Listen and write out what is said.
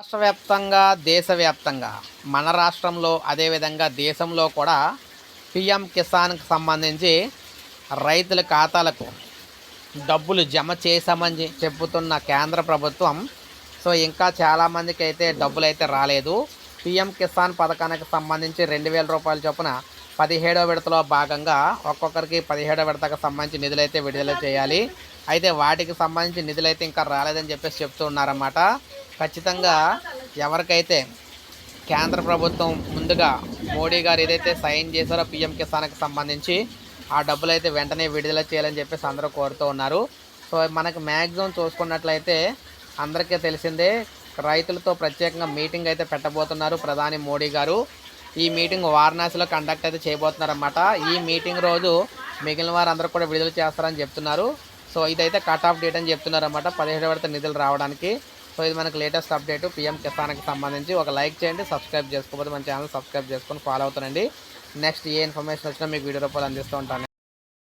రాష్ట్ర వ్యాప్తంగా దేశవ్యాప్తంగా మన రాష్ట్రంలో అదేవిధంగా దేశంలో కూడా పిఎం కిసాన్కి సంబంధించి రైతుల ఖాతాలకు డబ్బులు జమ చేశామని చెబుతున్న కేంద్ర ప్రభుత్వం. సో ఇంకా చాలామందికి అయితే డబ్బులు అయితే రాలేదు. పీఎం కిసాన్ పథకానికి సంబంధించి రెండు వేల రూపాయల చొప్పున పదిహేడో విడతలో భాగంగా ఒక్కొక్కరికి పదిహేడో విడతకు సంబంధించి నిధులు అయితే విడుదల చేయాలి. అయితే వాటికి సంబంధించి నిధులైతే ఇంకా రాలేదని చెప్పేసి చెప్తూ ఉన్నారన్నమాట. ఖచ్చితంగా ఎవరికైతే కేంద్ర ప్రభుత్వం ముందుగా మోడీ గారు ఏదైతే సైన్ చేశారో పీఎం కిసాన్కి సంబంధించి ఆ డబ్బులు అయితే వెంటనే విడుదల చేయాలని చెప్పేసి అందరూ కోరుతూ ఉన్నారు. సో మనకు మ్యాక్సిమం చూసుకున్నట్లయితే అందరికీ తెలిసిందే రైతులతో ప్రత్యేకంగా మీటింగ్ అయితే పెట్టబోతున్నారు ప్రధాని మోడీ గారు. ఈ మీటింగ్ వారణాసిలో కండక్ట్ అయితే చేయబోతున్నారన్నమాట. ఈ మీటింగ్ రోజు మిగిలిన వారు అందరూ కూడా విడుదల చేస్తారని చెప్తున్నారు. సో ఇదైతే కట్ ఆఫ్ డేట్ అని చెప్తున్నారు అనమాట పదిహేడు విడత నిధులు రావడానికి. సో ఇది మనకు లేటెస్ట్ అప్డేట్ పిఎం కిసాన్కి సంబంధించి. ఒక లైక్ చేయండి సబ్స్క్రైబ్ చేసుకోకపోతే మన ఛానల్ సబ్స్క్రైబ్ చేసుకొని ఫాలో అవుతానండి నెక్స్ట్ ఏ ఇన్ఫర్మేషన్ వచ్చినా మీకు వీడియో రూపాయలు అందిస్తూ ఉంటాను.